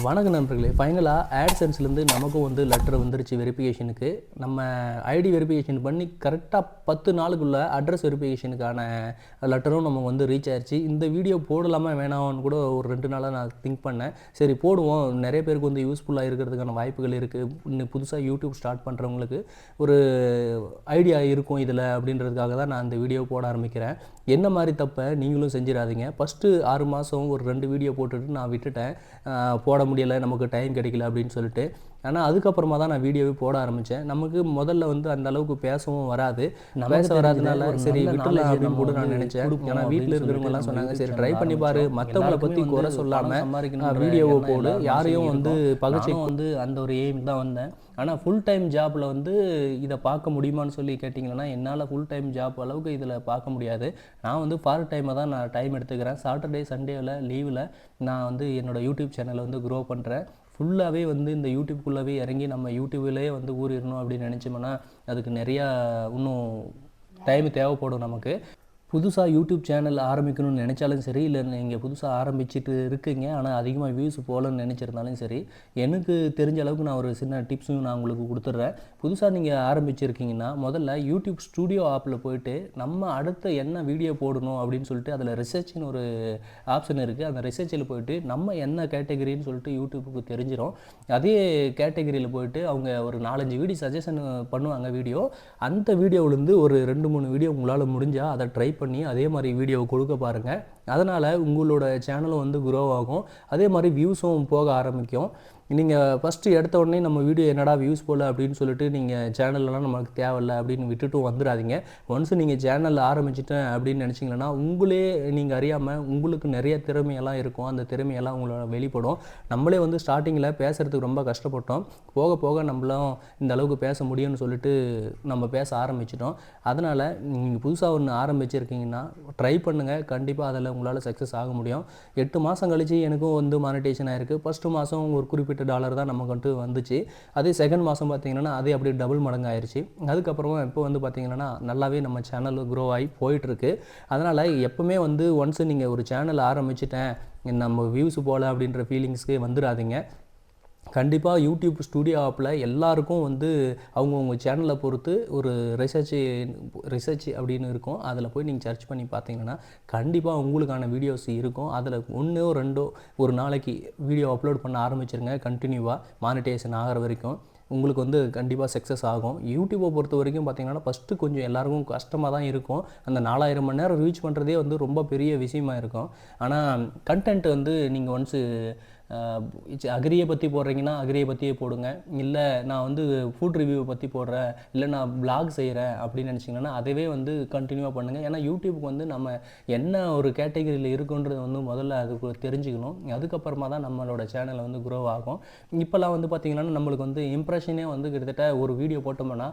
வணக்க நண்பர்களே ஃபைனலாக ஆட்சன்ஸ்லேருந்து நமக்கும் வந்து லெட்டர் வந்துருச்சு வெரிஃபிகேஷனுக்கு நம்ம ஐடி வெரிஃபிகேஷன் பண்ணி கரெக்டாக பத்து நாளுக்குள்ளே அட்ரஸ் வெரிஃபிகேஷனுக்கான லெட்டரும் நமக்கு வந்து ரீச் ஆயிடுச்சு இந்த வீடியோ போடலாமா வேணாமான்னு கூட ஒரு ரெண்டு நாளாக நான் திங்க் பண்ணேன். சரி போடுவோம். நிறைய பேருக்கு வந்து யூஸ்ஃபுல்லாக இருக்கிறதுக்கான வாய்ப்புகள் இருக்குது இன்னும் புதுசாக யூடியூப் ஸ்டார்ட் பண்ணுறவங்களுக்கு ஒரு ஐடியா இருக்கும் இதில் அப்படின்றதுக்காக தான் நான் இந்த வீடியோ போட ஆரம்பிக்கிறேன். என்ன மாதிரி தப்பை நீங்களும் செஞ்சிடாதீங்க. ஃபஸ்ட்டு ஆறு மாதம் ஒரு ரெண்டு வீடியோ போட்டுட்டு நான் விட்டுட்டேன். போட முடியலை நமக்கு டைம் கிடைக்கல அப்படின்னு சொல்லிட்டு ஆனால் அதுக்கப்புறமா தான் நான் வீடியோவே போட ஆரம்பித்தேன் நமக்கு முதல்ல வந்து அந்த அளவுக்கு பேசவும் வராது. பேச வராதனால சரி விட்டுலாம் அப்படின்னு கூட நான் நினச்சேன். ஏன்னா வீட்டில் இருக்கிறவங்கலாம் சொன்னாங்க சரி ட்ரை பண்ணி பாரு. மற்றவங்கள பற்றி குறை சொல்லாமல் வீடியோவை போடு யாரையும் வந்து பகச்சை வந்து அந்த ஒரு எய்ம் தான் வந்தேன். ஆனால் ஃபுல் டைம் ஜாப்பில் வந்து இதை பார்க்க முடியுமான்னு சொல்லி கேட்டிங்கன்னா என்னால் ஃபுல் டைம் ஜாப் அளவுக்கு இதில் பார்க்க முடியாது. நான் வந்து பார்ட் டைமாக தான் நான் டைம் எடுத்துக்கிறேன். சாட்டர்டே சண்டேவில் லீவில் நான் வந்து என்னோடய யூடியூப் சேனலை வந்து க்ரோ பண்ணுறேன் ஃபுல்லாகவே வந்து இந்த யூடியூப்குள்ளவே இறங்கி நம்ம யூடியூப்லேயே வந்து ஊறிடணும் அப்படின்னு நினச்சோம்னா அதுக்கு நிறையா இன்னும் டைம் தேவைப்படும் நமக்கு. புதுசாக யூடியூப் சேனல் ஆரம்பிக்கணும்னு நினச்சாலும் சரி இல்லை நீங்கள் புதுசாக ஆரம்பிச்சிட்டு இருக்கீங்க ஆனால் அதிகமாக வியூஸ் போகலன்னு நினச்சிருந்தாலும் சரி எனக்கு தெரிஞ்ச அளவுக்கு நான் ஒரு சின்ன டிப்ஸும் நான் உங்களுக்கு கொடுத்துட்றேன். புதுசாக நீங்கள் ஆரம்பிச்சிருக்கீங்கன்னா முதல்ல யூடியூப் ஸ்டுடியோ ஆப்பில் போயிட்டு நம்ம அடுத்த என்ன வீடியோ போடணும் அப்படின்னு சொல்லிட்டு அதில் ரிசர்ச்னு ஒரு ஆப்ஷன் இருக்குது அந்த ரிசர்ச்சில் போயிட்டு நம்ம என்ன கேட்டகரின்னு சொல்லிட்டு யூடியூப்புக்கு தெரிஞ்சிடும் அதே கேட்டகரியில் போயிட்டு அவங்க ஒரு நாலஞ்சு வீடியோ சஜஷன் பண்ணுவாங்க வீடியோ அந்த வீடியோவிலேருந்து ஒரு ரெண்டு மூணு வீடியோ உங்களால் முடிஞ்சால் அதை ட்ரை பண்ணி அதே மாதிரி வீடியோ கொடுக்க பாருங்கள் அதனால் உங்களோட சேனலும் வந்து க்ரோ ஆகும். அதே மாதிரி வியூஸும் போக ஆரம்பிக்கும். நீங்கள் ஃபஸ்ட்டு எடுத்த உடனே நம்ம வீடியோ என்னடா வியூஸ் போகல அப்படின்னு சொல்லிட்டு நீங்கள் சேனல்லாம் நமக்கு தேவையில்ல அப்படின்னு விட்டுட்டும் வந்துடாதீங்க. ஒன்ஸ் நீங்கள் சேனல் ஆரம்பிச்சிட்டேன் அப்படின்னு நினச்சிங்கன்னா உங்களே நீங்கள் அறியாமல் உங்களுக்கு நிறைய திறமையெல்லாம் இருக்கும். அந்த திறமையெல்லாம் உங்களோட வெளிப்படும். நம்மளே வந்து ஸ்டார்டிங்கில் பேசுகிறதுக்கு ரொம்ப கஷ்டப்பட்டோம். போக போக நம்மளும் இந்த அளவுக்கு பேச முடியும்னு சொல்லிட்டு நம்ம பேச ஆரம்பிச்சிட்டோம். அதனால் நீங்கள் புதுசாக ஒன்று ஆரம்பிச்சிருக்கீங்கன்னா ட்ரை பண்ணுங்கள் கண்டிப்பாக அதில் உங்களால் சக்ஸஸ் ஆக முடியும். எட்டு மாதம் கழித்து எனக்கும் வந்து மானிட்டேஷன் ஆயிருக்கு. ஃபஸ்ட்டு மாதம் ஒரு குறிப்பிட்ட டாலர் தான் நமக்கு வந்துட்டு வந்துச்சு. அதே செகண்ட் மாதம் பார்த்தீங்கன்னா அதே அப்படியே டபுள் மடங்கு ஆயிடுச்சு அதுக்கப்புறமா இப்போ வந்து பார்த்தீங்கன்னா நல்லாவே நம்ம சேனல் க்ரோ ஆகி போயிட்டுருக்கு. அதனால் எப்போவுமே வந்து ஒன்ஸ் நீங்கள் ஒரு சேனல் ஆரம்பிச்சிட்டேன் நம்ம வியூஸ் போகல அப்படின்ற ஃபீலிங்ஸ்க்கு வந்துடாதீங்க கண்டிப்பாக யூடியூப் ஸ்டூடியோ ஆப்பில் எல்லாருக்கும் வந்து அவங்கவுங்க சேனலை பொறுத்து ஒரு ரிசர்ச் ரிசர்ச் அப்படின்னு இருக்கும். அதில் போய் நீங்கள் சர்ச் பண்ணி பார்த்தீங்கன்னா கண்டிப்பாக உங்களுக்கான வீடியோஸ் இருக்கும். அதில் ஒன்றோ ரெண்டோ ஒரு நாளைக்கு வீடியோ அப்லோட் பண்ண ஆரம்பிச்சிருங்க கண்டினியூவாக மானிட்டேஷன் ஆகிற வரைக்கும் உங்களுக்கு வந்து கண்டிப்பாக சக்ஸஸ் ஆகும். யூடியூப்பை பொறுத்த வரைக்கும் பார்த்தீங்கன்னா ஃபஸ்ட்டு கொஞ்சம் எல்லாருக்கும் கஷ்டமாக தான் இருக்கும். அந்த நாலாயிரம் மணி நேரம் ரீச் பண்ணுறதே வந்து ரொம்ப பெரிய விஷயமா இருக்கும். ஆனால் கண்டென்ட் வந்து நீங்கள் ஒன்ஸு அக்ரியை பற்றி போடுறீங்கன்னா அக்ரியை பற்றியே போடுங்க. இல்லை நான் வந்து ஃபுட் ரிவ்யூவை பற்றி போடுறேன். இல்லை நான் பிளாக் செய்கிறேன் அப்படின்னு நினச்சிங்கன்னா அதவே வந்து கண்டினியூவாக பண்ணுங்கள் ஏன்னா யூடியூப்க்கு வந்து நம்ம என்ன ஒரு கேட்டகரியில் இருக்குன்றது வந்து முதல்ல அதுக்கு தெரிஞ்சுக்கணும். அதுக்கப்புறமா தான் நம்மளோட சேனலை வந்து க்ரோ ஆகும். இப்போல்லாம் வந்து பார்த்திங்கன்னா நம்மளுக்கு வந்து இம்ப்ரெஷனே வந்து கிட்டத்தட்ட ஒரு வீடியோ போட்டோம்னா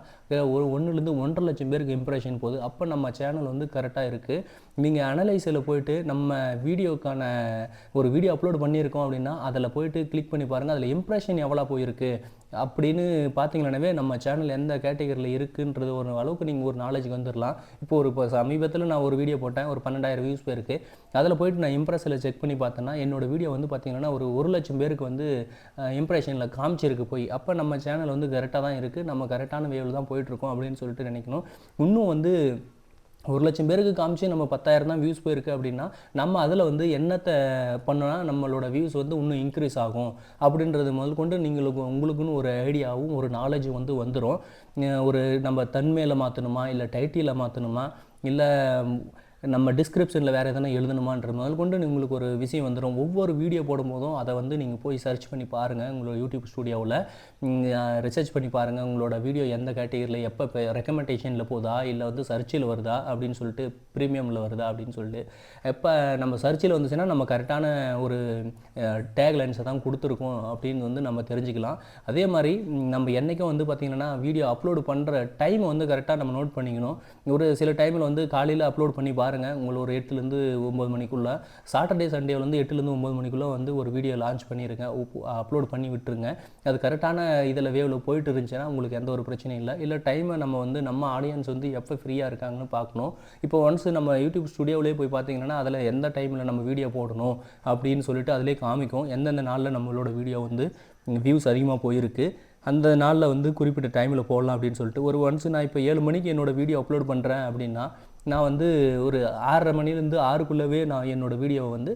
ஒரு ஒன்றுலேருந்து ஒன்றரை லட்சம் பேருக்கு இம்ப்ரெஷன் போகுது. அப்போ நம்ம சேனல் வந்து கரெக்டாக இருக்குது நீங்கள் அனலைஸில் போயிட்டு நம்ம வீடியோக்கான ஒரு வீடியோ அப்லோட் பண்ணியிருக்கோம் அப்படின்னா அதில் போயிட்டு கிளிக் பண்ணி பாருங்கள் அதில் இம்ப்ரெஷன் எவ்வளோ போயிருக்கு அப்படின்னு பார்த்தீங்கன்னாவே நம்ம சேனல் எந்த கேட்டகரியில் இருக்குன்றது ஒரு அளவுக்கு நீங்கள் ஒரு நாலேஜுக்கு வந்துடலாம் இப்போ ஒரு இப்போ சமீபத்தில் நான் ஒரு வீடியோ போட்டேன் ஒரு பன்னெண்டாயிரம் வியூஸ் போயிருக்கு. அதில் போயிட்டு நான் இம்ப்ரெஸில் செக் பண்ணி பார்த்தேன்னா என்னோடய வீடியோ வந்து பார்த்தீங்கன்னா ஒரு ஒரு லட்சம் பேருக்கு வந்து இம்ப்ரெஷனில் காமிச்சிருக்கு போய். அப்போ நம்ம சேனல் வந்து கரெக்டாக தான் இருக்குது நம்ம கரெக்டான வேவில் தான் போயிட்டுருக்கோம் அப்படின்னு சொல்லிட்டு நினைக்கணும். இன்னும் வந்து ஒரு லட்சம் பேருக்கு காமிச்சு நம்ம பத்தாயிரம் தான் வியூஸ் போயிருக்கு அப்படின்னா நம்ம அதில் வந்து என்னத்தை பண்ணோன்னா நம்மளோட வியூஸ் வந்து இன்னும் இன்க்ரீஸ் ஆகும். அப்படின்றது முதல் கொண்டு நீங்களுக்கு உங்களுக்குன்னு ஒரு ஐடியாவும் ஒரு நாலேஜும் வந்து வந்துடும் ஒரு நம்ம தன்மையில் மாற்றணுமா இல்லை டைட்டியில் மாற்றணுமா இல்லை நம்ம டிஸ்கிரிப்ஷனில் வேறு எதனா எழுதணுமான்ற முதல் கொண்டு உங்களுக்கு ஒரு விஷயம் வந்துடும் ஒவ்வொரு வீடியோ போடும்போதும் அதை வந்து நீங்கள் போய் சர்ச் பண்ணி பாருங்கள் உங்களோட யூடியூப் ஸ்டுடியோவில் ரிசர்ச் பண்ணி பாருங்கள் உங்களோட வீடியோ எந்த கேட்டகரியில் எப்போ இப்போ ரெக்கமெண்டேஷனில் போதா? இல்லை வந்து சர்ச்சில் வருதா? அப்படின்னு சொல்லிட்டு ப்ரீமியமில் வருதா? அப்படின்னு சொல்லிட்டு. எப்போ நம்ம சர்ச்சில் வந்துச்சுன்னா நம்ம கரெக்டான ஒரு டேக் லைன்ஸை தான் கொடுத்துருக்கோம் அப்படின்னு வந்து நம்ம தெரிஞ்சுக்கலாம். அதே மாதிரி நம்ம என்றைக்கும் வந்து பார்த்திங்கன்னா வீடியோ அப்லோடு பண்ணுற டைமை வந்து கரெக்டாக நம்ம நோட் பண்ணிக்கணும். ஒரு சில டைமில் வந்து காலையில் அப்லோட் பண்ணி பாருங்கள் பாருங்கள் உங்களை ஒரு எட்டுலேருந்து ஒம்பது மணிக்குள்ளே சாட்டர்டே சண்டேலேருந்து வந்து எட்டுலேருந்து ஒம்பது மணிக்குள்ளே வந்து ஒரு வீடியோ லான்ச் பண்ணிடுங்க அப்லோட் பண்ணி விட்டுருங்க. அது கரெக்டான இதில் வேவில் போயிட்டு இருந்துச்சுன்னா உங்களுக்கு எந்த ஒரு பிரச்சனையும் இல்லை. இல்லை டைமை நம்ம வந்து நம்ம ஆடியன்ஸ் வந்து எப்போ ஃப்ரீயாக இருக்காங்கன்னு பார்க்கணும். இப்போ ஒன்ஸ் நம்ம யூடியூப் ஸ்டுடியோவிலே போய் பார்த்தீங்கன்னா அதில் எந்த டைமில் நம்ம வீடியோ போடணும் அப்படின்னு சொல்லிட்டு அதிலே காமிக்கும். எந்தெந்த நாளில் நம்மளோட வீடியோ வந்து வியூஸ் அதிகமாக போயிருக்கு. அந்த நாளில் வந்து குறிப்பிட்ட டைமில் போடலாம் அப்படின்னு சொல்லிட்டு ஒரு ஒன்ஸ் நான் இப்போ ஏழு மணிக்கு என்னோடய வீடியோ அப்லோட் பண்ணுறேன் அப்படின்னா நான் வந்து ஒரு ஆறரை மணிலேருந்து ஆறுக்குள்ளவே நான் என்னோடய வீடியோவை வந்து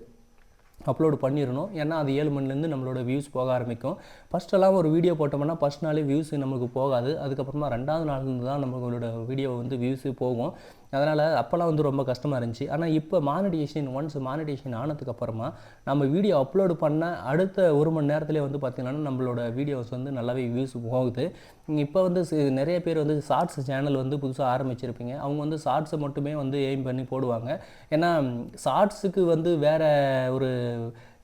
அப்லோடு பண்ணிடணும். ஏன்னா அது ஏழு மணிலேருந்து நம்மளோட வியூஸ் போக ஆரம்பிக்கும். ஃபஸ்ட்டெல்லாம் ஒரு வீடியோ போட்டோம்னா ஃபஸ்ட் நாளே வியூஸ் நமக்கு போகாது. அதுக்கப்புறமா ரெண்டாவது நாள்லேருந்து தான் நம்மளோட வீடியோ வந்து வியூஸு போகும். அதனால் அப்போல்லாம் வந்து ரொம்ப கஷ்டமாக இருந்துச்சு. ஆனால் இப்போ மானிடேஷன் ஒன்ஸ் மானிடேஷன் ஆனதுக்கப்புறமா நம்ம வீடியோ அப்லோடு பண்ண அடுத்த ஒரு மணி நேரத்துலேயே வந்து பார்த்திங்கன்னா நம்மளோட வீடியோஸ் வந்து நல்லாவே வியூஸ் போகுது. இப்போ வந்து நிறைய பேர் வந்து ஷார்ட்ஸ் சேனல் வந்து புதுசாக ஆரம்பிச்சிருப்பீங்க. அவங்க வந்து ஷார்ட்ஸை மட்டுமே வந்து எய்ம் பண்ணி போடுவாங்க. ஏன்னா ஷார்ட்ஸுக்கு வந்து வேறு ஒரு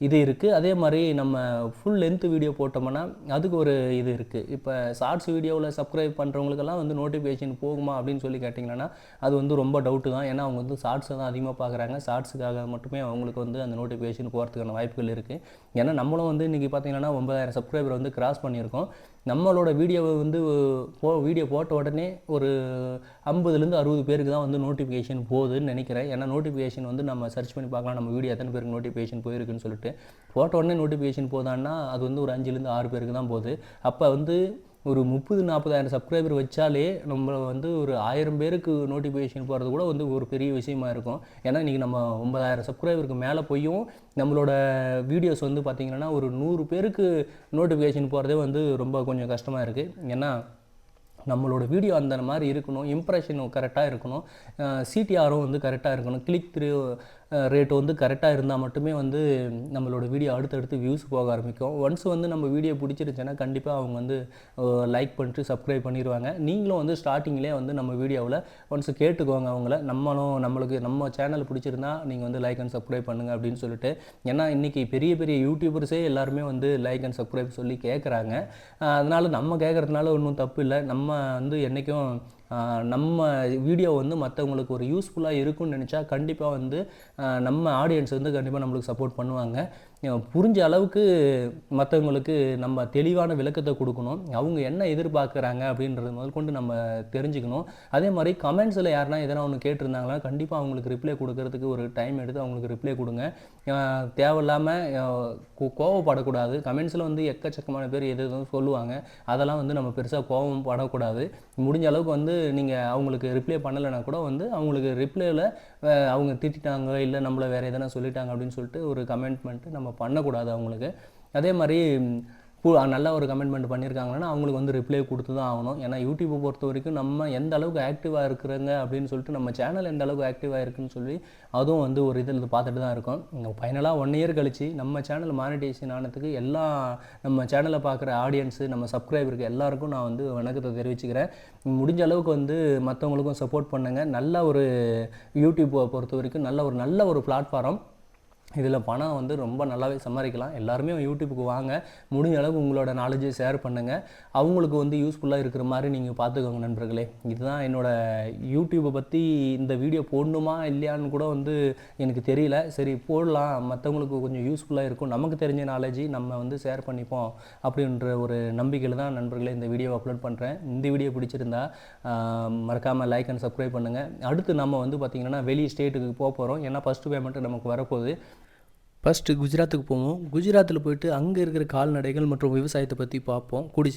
இது இருக்குது அதே மாதிரி நம்ம ஃபுல் லென்த் வீடியோ போட்டோம்னா அதுக்கு ஒரு இது இருக்குது இப்போ ஷார்ட்ஸ் வீடியோவில் சப்ஸ்கிரைப் பண்ணுறவங்களுக்கெல்லாம் வந்து நோட்டிஃபிகேஷன் போகுமா அப்படின்னு சொல்லி கேட்டிங்கன்னா அது வந்து ரொம்ப டவுட்டு தான். ஏன்னா அவங்க வந்து ஷார்ட்ஸை தான் அதிகமாக பார்க்குறாங்க ஷார்ட்ஸுக்காக மட்டுமே அவங்களுக்கு வந்து அந்த நோட்டிஃபிகேஷன் போகிறதுக்கான வாய்ப்புகள் இருக்குது ஏன்னா நம்மளும் வந்து இன்றைக்கி பார்த்தீங்கன்னா ஒன்பதாயிரம் சப்ஸ்கிரைபர் வந்து கிராஸ் பண்ணியிருக்கோம். நம்மளோட வீடியோவை வந்து போ வீடியோ போட்ட உடனே ஒரு ஐம்பதுலேருந்து அறுபது பேருக்கு தான் வந்து நோட்டிஃபிகேஷன் போகுதுன்னு நினைக்கிறேன். ஏன்னா நோட்டிஃபிகேஷன் வந்து நம்ம சர்ச் பண்ணி பார்க்கலாம். நம்ம வீடியோ எத்தனை பேருக்கு நோட்டிஃபிகேஷன் போயிருக்குன்னு சொல்லிட்டு. போட்ட உடனே நோட்டிஃபிகேஷன் போதான்னா அது வந்து ஒரு அஞ்சுலேருந்து ஆறு பேருக்கு தான் போகுது. அப்போ வந்து ஒரு முப்பது நாற்பதாயிரம் சப்ஸ்கிரைபர் வச்சாலே நம்ம வந்து ஒரு ஆயிரம் பேருக்கு நோட்டிஃபிகேஷன் போகிறது கூட வந்து ஒரு பெரிய விஷயமா இருக்கும். ஏன்னா இன்றைக்கி நம்ம ஒன்பதாயிரம் சப்ஸ்கிரைபருக்கு மேலே போயும் நம்மளோட வீடியோஸ் வந்து பார்த்திங்கன்னா ஒரு நூறு பேருக்கு நோட்டிஃபிகேஷன் போகிறதே வந்து ரொம்ப கொஞ்சம் கஷ்டமாக இருக்குது ஏன்னா நம்மளோட வீடியோ அந்த மாதிரி இருக்கணும் இம்ப்ரெஷனும் கரெக்டாக இருக்கணும். சிடிஆரும் வந்து கரெக்டாக இருக்கணும். கிளிக் த்ரூ ரேட் வந்து கரெக்டாக இருந்தால் மட்டுமே வந்து நம்மளோட வீடியோ அடுத்தடுத்து வியூஸ் போக ஆரம்பிக்கும். ஒன்ஸ் வந்து நம்ம வீடியோ பிடிச்சிருச்சுன்னா கண்டிப்பாக அவங்க வந்து லைக் பண்ணிட்டு சப்ஸ்கிரைப் பண்ணிடுவாங்க நீங்களும் வந்து ஸ்டார்டிங்லேயே வந்து நம்ம வீடியோவில் ஒன்ஸ் கேட்டுக்கோங்க அவங்கள. நம்மளும் நம்மளுக்கு நம்ம சேனல் பிடிச்சிருந்தா நீங்கள் வந்து லைக் அண்ட் சப்ஸ்கிரைப் பண்ணுங்கள் அப்படின்னு சொல்லிட்டு. ஏன்னா இன்றைக்கி பெரிய பெரிய யூடியூபர்ஸே எல்லாருமே வந்து லைக் அண்ட் சப்ஸ்கிரைப் சொல்லி கேட்குறாங்க அதனால் நம்ம கேட்குறதுனால ஒன்றும் தப்பு இல்லை. நம்ம வந்து என்றைக்கும் நம்ம வீடியோ வந்து மற்றவங்களுக்கு ஒரு யூஸ்ஃபுல்லாக இருக்கும்னு நினச்சா கண்டிப்பாக வந்து நம்ம ஆடியன்ஸ் வந்து கண்டிப்பாக நம்மளுக்கு சப்போர்ட் பண்ணுவாங்க. புரிஞ்ச அளவுக்கு மற்றவங்களுக்கு நம்ம தெளிவான விளக்கத்தை கொடுக்கணும். அவங்க என்ன எதிர்பார்க்குறாங்க அப்படின்றது முதல் கொண்டு நம்ம தெரிஞ்சுக்கணும். அதே மாதிரி கமெண்ட்ஸில் யாருனா எதனா ஒன்று கேட்டிருந்தாங்களா கண்டிப்பாக அவங்களுக்கு ரிப்ளை கொடுக்கறதுக்கு ஒரு டைம் எடுத்து அவங்களுக்கு ரிப்ளை கொடுங்க. தேவையில்லாமல் கோவப்படக்கூடாது. கமெண்ட்ஸில் வந்து எக்கச்சக்கமான பேர் எது எதுவும் சொல்லுவாங்க. அதெல்லாம் வந்து நம்ம பெருசாக கோவம் படக்கூடாது. முடிஞ்ச அளவுக்கு வந்து நீங்கள் அவங்களுக்கு ரிப்ளை பண்ணலைன்னா கூட வந்து அவங்களுக்கு ரிப்ளையில் அவங்க திட்டாங்க இல்லை நம்மளை வேறு எதனா சொல்லிட்டாங்க அப்படின்னு சொல்லிட்டு ஒரு கமெண்ட்மெண்ட்டு நம்ம பண்ணக்கூடாது அவங்களுக்கு. அதே மாதிரி நல்ல ஒரு கமெண்ட்மெண்ட் பண்ணியிருக்காங்கன்னா அவங்களுக்கு வந்து ரிப்ளை கொடுத்து தான் ஆகணும். ஏன்னா யூடியூப்பை பொறுத்த வரைக்கும் நம்ம எந்த அளவுக்கு ஆக்டிவாக இருக்கிறாங்க அப்படின்னு சொல்லிட்டு நம்ம சேனல் எந்த அளவுக்கு ஆக்டிவாக இருக்குன்னு சொல்லி அதுவும் வந்து ஒரு இதில் பார்த்துட்டு தான் இருக்கும். ஃபைனலாக ஒன் இயர் கழிச்சு நம்ம சேனல் மானிட்டேஷன் ஆனதுக்கு எல்லா நம்ம சேனலை பார்க்குற ஆடியன்ஸு நம்ம சப்ஸ்கிரைபருக்கு எல்லாருக்கும் நான் வந்து வணக்கத்தை தெரிவிச்சுக்கிறேன். முடிஞ்ச அளவுக்கு வந்து மற்றவங்களுக்கும் சப்போர்ட் பண்ணுங்கள் நல்ல ஒரு யூடியூப்பை பொறுத்த வரைக்கும் நல்ல ஒரு நல்ல ஒரு பிளாட்ஃபார்ம் இதில் பணம் வந்து ரொம்ப நல்லாவே சம்பாதிக்கலாம். எல்லாருமே யூடியூப்புக்கு வாங்க. முடிஞ்ச அளவுக்கு உங்களோட நாலேஜை ஷேர் பண்ணுங்கள் அவங்களுக்கு வந்து யூஸ்ஃபுல்லாக இருக்கிற மாதிரி நீங்கள் பார்த்துக்கோங்க நண்பர்களே. இதுதான் என்னோடய யூடியூப்பை பற்றி இந்த வீடியோ போடணுமா இல்லையான்னு கூட வந்து எனக்கு தெரியல. சரி போடலாம். மற்றவங்களுக்கு கொஞ்சம் யூஸ்ஃபுல்லாக இருக்கும். நமக்கு தெரிஞ்ச நாலேஜ் நம்ம வந்து ஷேர் பண்ணிப்போம் அப்படின்ற ஒரு நம்பிக்கையில் தான் நண்பர்களே இந்த வீடியோ அப்லோட் பண்ணுறேன் இந்த வீடியோ பிடிச்சிருந்தா மறக்காமல் லைக் அண்ட் சப்ஸ்கிரைப் பண்ணுங்கள் அடுத்து நம்ம வந்து பார்த்திங்கன்னா வெளி ஸ்டேட்டுக்கு போக போகிறோம் ஏன்னா ஃபஸ்ட்டு பேமெண்ட் நமக்கு வரப்போகுது. ஃபஸ்ட்டு குஜராத்துக்கு போவோம். குஜராத்தில் போயிட்டு அங்கே இருக்கிற கால்நடைகள் மற்றும் விவசாயத்தை பற்றி பார்ப்போம். கூடி